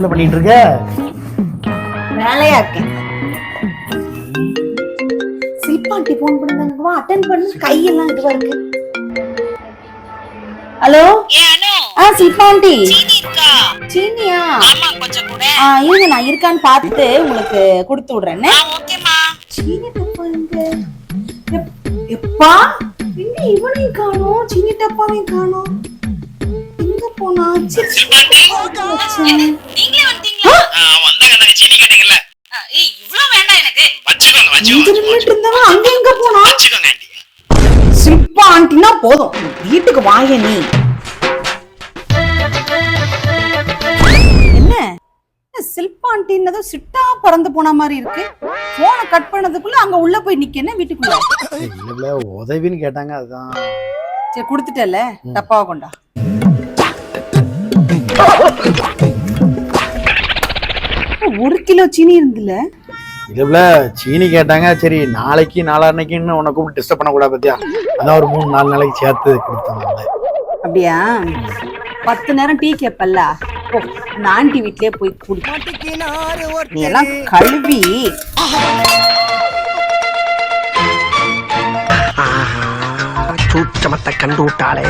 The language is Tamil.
பிள்ளை பண்ணிட்டு இருக்க வேலையா இருக்கேன் சில்பாண்டி போன் பண்ணிருந்தாங்க வா அட்டன் பண்ணு. கையெல்லாம் இதுவா இருக்கு. ஹலோ? ஏ அனு. ஆ இருக்கா? சீனியா? ஆமா கொஞ்சம் கூட. ஆ இருங்க நான் இருக்கான்னு பார்த்துட்டு உங்களுக்கு கொடுத்து விடுறேன். சீனி டப்பா எப்பா? எங்க இவனையும் காணோம் சீனி டப்பாவையும் காணோம். எங்க போனா? இங்க வச்சுக்கோங்க. நின்னுட்டு இருந்தவன் அங்க எங்க போனா? ஆண்டினா போதும். வீட்டுக்கு வாங்க நீ. என்ன? என்ன சில்பா ஆண்டின்னதும் சிட்டா பறந்து போன மாதிரி இருக்கு. போனை கட் பண்ணதுக்குள்ள அங்க உள்ள போய் நிக்கணும் வீட்டுக்குள்ள? இல்ல உதவின்னு கேட்டாங்க அதுதான். சரி கொடுத்துட்டல டப்பாவை கொண்டா. ஒரு கிலோ சீனி இருந்துல? இல்ல சீனி கேட்டாங்க சரி நாளைக்கு நாளான்னைக்குன்னு உன்னை கூப்பிட்டு டிஸ்டர்ப் பண்ணக்கூடாது பத்தியா? அதான் ஒரு மூணு நாலு நாளைக்கு சேர்த்து கொடுத்தாங்க அப்படியா? பத்து நேரம் டீ கேப்பல்ல? இந்த ஆண்டி வீட்லயே போய் குடி. நீ எல்லாம் கழுவி. சூட்சமத்தை கண்டு விட்டாளே.